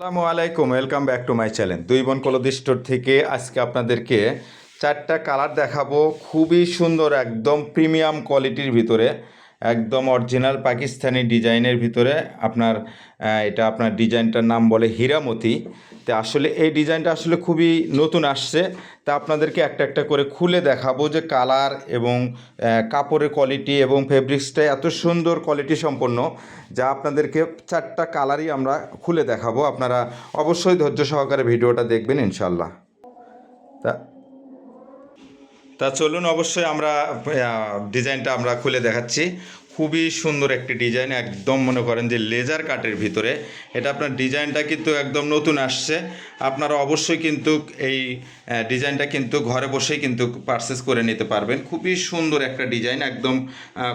আসসালামু আলাইকুম welcome back to my channel দুই বোন কলদি স্টোর থেকে আজকে আপনাদেরকে চারটা কালার দেখাবো। খুবই সুন্দর, একদম প্রিমিয়াম কোয়ালিটির ভিতরে। একদম অরিজিনাল পাকিস্তানি ডিজাইনের ভিতরে আপনার এটা আপনার ডিজাইনটার নাম বলে হীরামতি। তো আসলে এই ডিজাইনটা আসলে খুবই নতুন আসছে। তা আপনাদেরকে একটা একটা করে খুলে দেখাবো যে কালার এবং কাপড়ের কোয়ালিটি এবং ফেব্রিক্সটা এত সুন্দর কোয়ালিটি সম্পন্ন, যা আপনাদেরকে চারটা কালারই আমরা খুলে দেখাবো। আপনারা অবশ্যই ধৈর্য সহকারে ভিডিওটা দেখবেন ইনশাল্লাহ তা তা চলুন অবশ্যই আমরা ডিজাইনটা আমরা খুলে দেখাচ্ছি। খুবই সুন্দর একটি ডিজাইন, একদম মনে করেন যে লেজার কাটের ভিতরে। এটা আপনার ডিজাইনটা কিন্তু একদম নতুন আসছে। আপনারা অবশ্যই কিন্তু এই ডিজাইনটা কিন্তু ঘরে বসেই কিন্তু পারচেস করে নিতে পারবেন। খুবই সুন্দর একটা ডিজাইন, একদম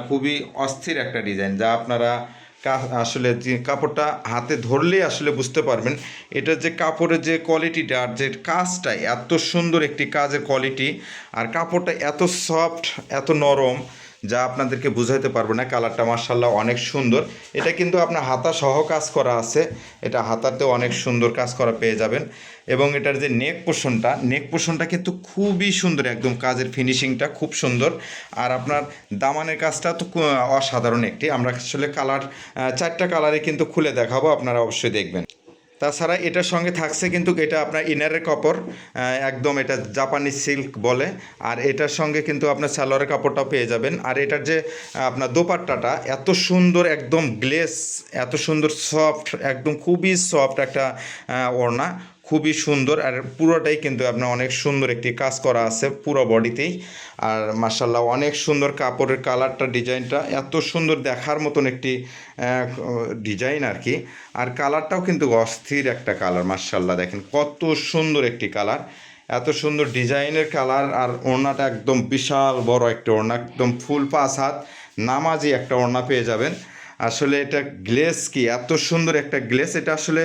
খুবই অস্থির একটা ডিজাইন যা আপনারা আসলে যে কাপড়টা হাতে ধরলেই আসলে বুঝতে পারবেন। এটা যে কাপড়ের যে কোয়ালিটিটা আর যে কাজটা, এত সুন্দর একটি কাজের কোয়ালিটি আর কাপড়টা এত সফট এত নরম যা আপনাদেরকে বুঝাইতে পারব না, কালারটা মার্শাল্লাহ অনেক সুন্দর। এটা কিন্তু আপনার হাতা সহ কাজ করা আছে। এটা হাতাতেও অনেক সুন্দর কাজ করা পেয়ে যাবেন। এবং এটার যে নেক পোষণটা নেক পোষণটা কিন্তু খুবই সুন্দর, একদম কাজের ফিনিশিংটা খুব সুন্দর। আর আপনার দামানের কাজটা তো অসাধারণ একটি। আমরা আসলে কালার চারটা কালারে কিন্তু খুলে দেখাবো, আপনারা অবশ্যই দেখবেন। তাছাড়া এটার সঙ্গে থাকছে কিন্তু এটা আপনার ইনারের কাপড় একদম এটা জাপানি সিল্ক বলে। আর এটার সঙ্গে কিন্তু আপনার সালোয়ারের কাপড়টাও পেয়ে যাবেন। আর এটার যে আপনার দোপাট্টাটা, এত সুন্দর একদম গ্লেস এত সুন্দর সফট একদম খুবই সফট একটা ওড়না। খুবই সুন্দর আর পুরোটাই কিন্তু আপনার অনেক সুন্দর একটি কাজ করা আছে পুরো বডিতেই। আর মার্শাল্লাহ অনেক সুন্দর কাপড়ের কালারটা, ডিজাইনটা এত সুন্দর দেখার মতন একটি ডিজাইন আর কি। আর কালারটাও কিন্তু অস্থির একটা কালার মার্শাল্লাহ দেখেন কত সুন্দর একটি কালার। এত সুন্দর ডিজাইনের কালার আর ওড়নাটা একদম বিশাল বড় একটা ওড়না, একদম ফুল পাঁচ হাত, নামাজি একটা ওড়না পেয়ে যাবেন। আসলে এটা গ্লেস কি? এত সুন্দর একটা গ্লেস এটা আসলে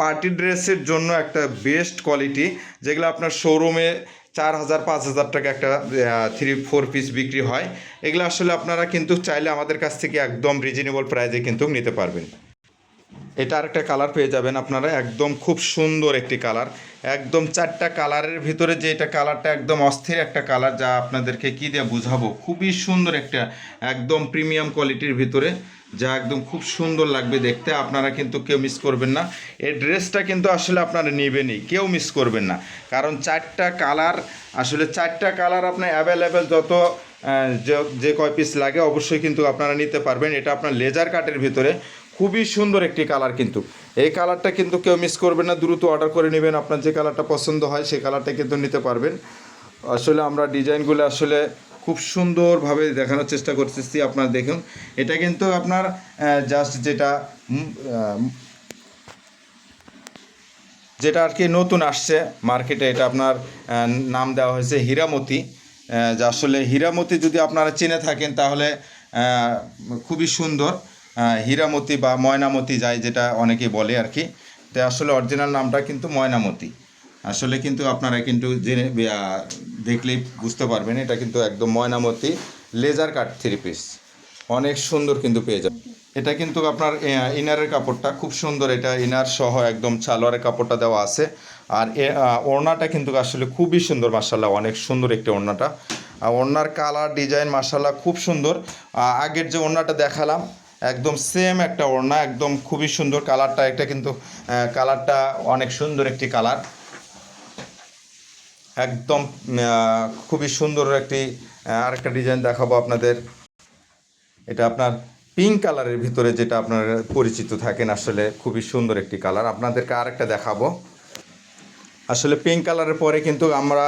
পার্টি ড্রেসের জন্য একটা বেস্ট কোয়ালিটি যেগুলো আপনার শোরুমে চার হাজার, পাঁচ হাজার টাকা একটা থ্রি ফোর পিস বিক্রি হয়। এগুলো আসলে আপনারা কিন্তু চাইলে আমাদের কাছ থেকে একদম রিজনেবল প্রাইজে কিন্তু নিতে পারবেন। এটা আরেকটা কালার পেয়ে যাবেন আপনারা। একদম খুব সুন্দর একটি কালার একদম চারটা কালারের ভিতরে যে এটা কালারটা একদম অস্থির একটা কালার যা আপনাদেরকে কী দিয়ে বুঝাবো? খুবই সুন্দর একটা, একদম প্রিমিয়াম কোয়ালিটির ভিতরে, যা একদম খুব সুন্দর লাগবে দেখতে। আপনারা কিন্তু কেউ মিস করবেন না। এই ড্রেসটা কিন্তু আসলে আপনারা নেবেনই, কেউ মিস করবেন না। কারণ চারটা কালার আসলে চারটা কালার আপনার অ্যাভেলেবেল যত যে- যে কয় পিস লাগে, অবশ্যই কিন্তু আপনারা নিতে পারবেন। এটা আপনার লেজার কাটের ভিতরে। খুবই সুন্দর একটি কালার কিন্তু। এই কালারটা কিন্তু কেউ মিস করবেন না, দ্রুত অর্ডার করে নেবেন। আপনার যে কালারটা পছন্দ হয়, সেই কালারটা কিন্তু নিতে পারবেন। আসলে আমরা ডিজাইনগুলো আসলে খুব সুন্দরভাবে দেখানোর চেষ্টা করতেছি আপনারা দেখুন। এটা কিন্তু আপনার জাস্ট যেটা যেটা আর কি নতুন আসছে মার্কেটে, এটা আপনার নাম দেওয়া হয়েছে হীরামতি। যা আসলে হীরামতি যদি আপনারা চিনে থাকেন তাহলে খুবই সুন্দর। হীরামতি বা ময়নামতি যায় যেটা অনেকেই বলে আর কি। তো আসলে অরিজিনাল নামটা কিন্তু ময়নামতি। আসলে কিন্তু আপনারা কিন্তু জেনে দেখলেই বুঝতে পারবেন, এটা কিন্তু একদম Mainamati laser cut three piece. অনেক সুন্দর কিন্তু পেয়ে যাবে এটা কিন্তু আপনার ইনারের কাপড়টা খুব সুন্দর, এটা ইনার সহ একদম সালোয়ারের কাপড়টা দেওয়া আছে। আর এ ওড়নাটা কিন্তু আসলে খুবই সুন্দর মার্শাল্লাহ অনেক সুন্দর একটি ওড়নাটা। আর ওড়নার কালার, ডিজাইন মার্শাল্লাহ খুব সুন্দর। আগের যে ওড়নাটা দেখালাম একদম সেম একটা ওড়না, একদম খুবই সুন্দর কালারটা এটা কিন্তু কালারটা অনেক সুন্দর একটি কালার একদম খুবই সুন্দর একটি আরেকটা ডিজাইন দেখাবো আপনাদের। এটা আপনার পিঙ্ক কালারের ভিতরে যেটা আপনার পরিচিত থাকেন আসলে, খুবই সুন্দর একটি কালার আপনাদেরকে আরেকটা দেখাবো। আসলে পিঙ্ক কালারের পরে কিন্তু আমরা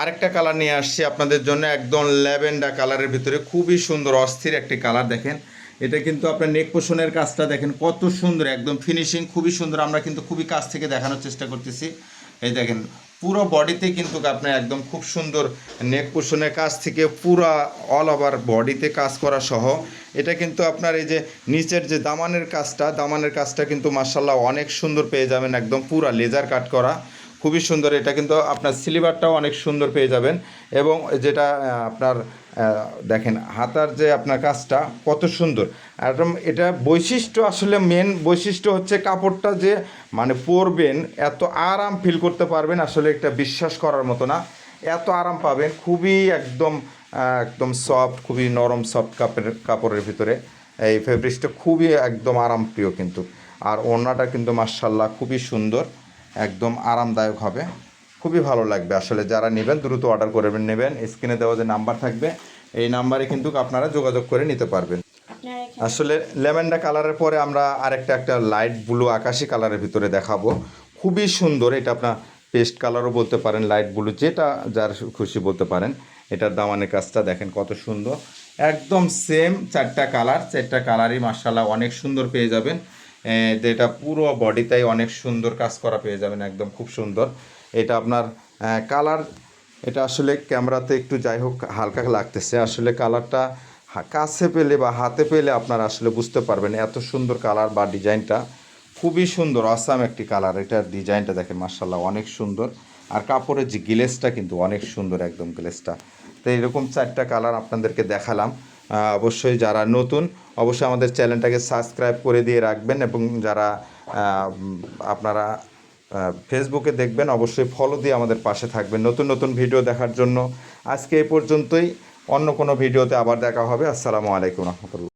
আরেকটা কালার নিয়ে আসছি আপনাদের জন্য, একদম ল্যাভেন্ডার কালারের ভিতরে। খুবই সুন্দর, অস্থির একটি কালার দেখেন। এটা কিন্তু আপনার নেক পোষণের কাজটা দেখেন, কত সুন্দর, একদম ফিনিশিং খুবই সুন্দর। আমরা কিন্তু খুবই কাছ থেকে দেখানোর চেষ্টা করতেছি। এই দেখেন, পুরো বডিতে কিন্তু আপনার একদম খুব সুন্দর নেক পোষণের কাজ থেকে পুরো অল ওভার বডিতে কাজ করা সহ। এটা কিন্তু আপনার এই যে নিচের যে দামানের কাজটা দামানের কাজটা কিন্তু মার্শাল্লাহ অনেক সুন্দর পেয়ে যাবেন, একদম পুরা লেজার কাট করা। খুবই সুন্দর। এটা কিন্তু আপনার সিলিভারটাও অনেক সুন্দর পেয়ে যাবেন এবং যেটা আপনার দেখেন হাতার যে আপনার কাজটা কত সুন্দর। একদম এটা বৈশিষ্ট্য আসলে মেন বৈশিষ্ট্য হচ্ছে কাপড়টা যে মানে পরবেন, এত আরাম ফিল করতে পারবেন আসলে এটা বিশ্বাস করার মতো না। এত আরাম পাবেন, খুবই একদম একদম সফট খুবই নরম সফট কাপড়ের কাপড়ের ভিতরে। এই ফেব্রিক্সটা খুবই একদম আরামপ্রিয় কিন্তু। আর ওড়নাটা কিন্তু মার্শাল্লাহ খুবই সুন্দর। একদম আরামদায়ক হবে। খুবই ভালো লাগবে আসলে যারা নেবেন দ্রুত অর্ডার করে নেবেন। স্ক্রিনে দেওয়া যে নাম্বার থাকবে এই নাম্বারে কিন্তু আপনারা যোগাযোগ করে নিতে পারবেন। আসলে ল্যাভেন্ডার কালারের পরে আমরা আরেকটা একটা লাইট ব্লু আকাশি কালারের ভিতরে দেখাবো। খুবই সুন্দর এটা আপনার পেস্ট কালারও বলতে পারেন লাইট ব্লু যেটা যার খুশি বলতে পারেন। এটার দামানের কাজটা দেখেন কত সুন্দর। একদম সেম চারটা কালার চারটা কালারই মার্শাল্লাহ অনেক সুন্দর পেয়ে যাবেন। যেটা পুরো বডিটাই অনেক সুন্দর কাজ করা পেয়ে যাবেন, একদম খুব সুন্দর। এটা আপনার কালার এটা আসলে ক্যামেরাতে একটু যাই হোক, হালকা লাগতেছে। আসলে কালারটা কাছে পেলে বা হাতে পেলে আপনারা আসলে বুঝতে পারবেন এত সুন্দর কালার বা ডিজাইনটা খুবই সুন্দর আসাম একটি কালার এটার ডিজাইনটা দেখেন মার্শাল্লাহ অনেক সুন্দর। আর কাপড়ের যে গ্লেসটা কিন্তু অনেক সুন্দর একদম গ্লেসটা তো এরকম চারটা কালার আপনাদেরকে দেখালাম। অবশ্যই যারা নতুন, অবশ্যই আমাদের চ্যানেলটাকে সাবস্ক্রাইব করে দিয়ে রাখবেন এবং যারা আপনারা ফেসবুকে দেখবেন, অবশ্যই ফলো দিয়ে আমাদের পাশে থাকবেন। নতুন নতুন ভিডিও দেখার জন্য আজকে এই পর্যন্তই। অন্য কোনো ভিডিওতে আবার দেখা হবে। আসসালামু আলাইকুম রহমতুল্লাহ।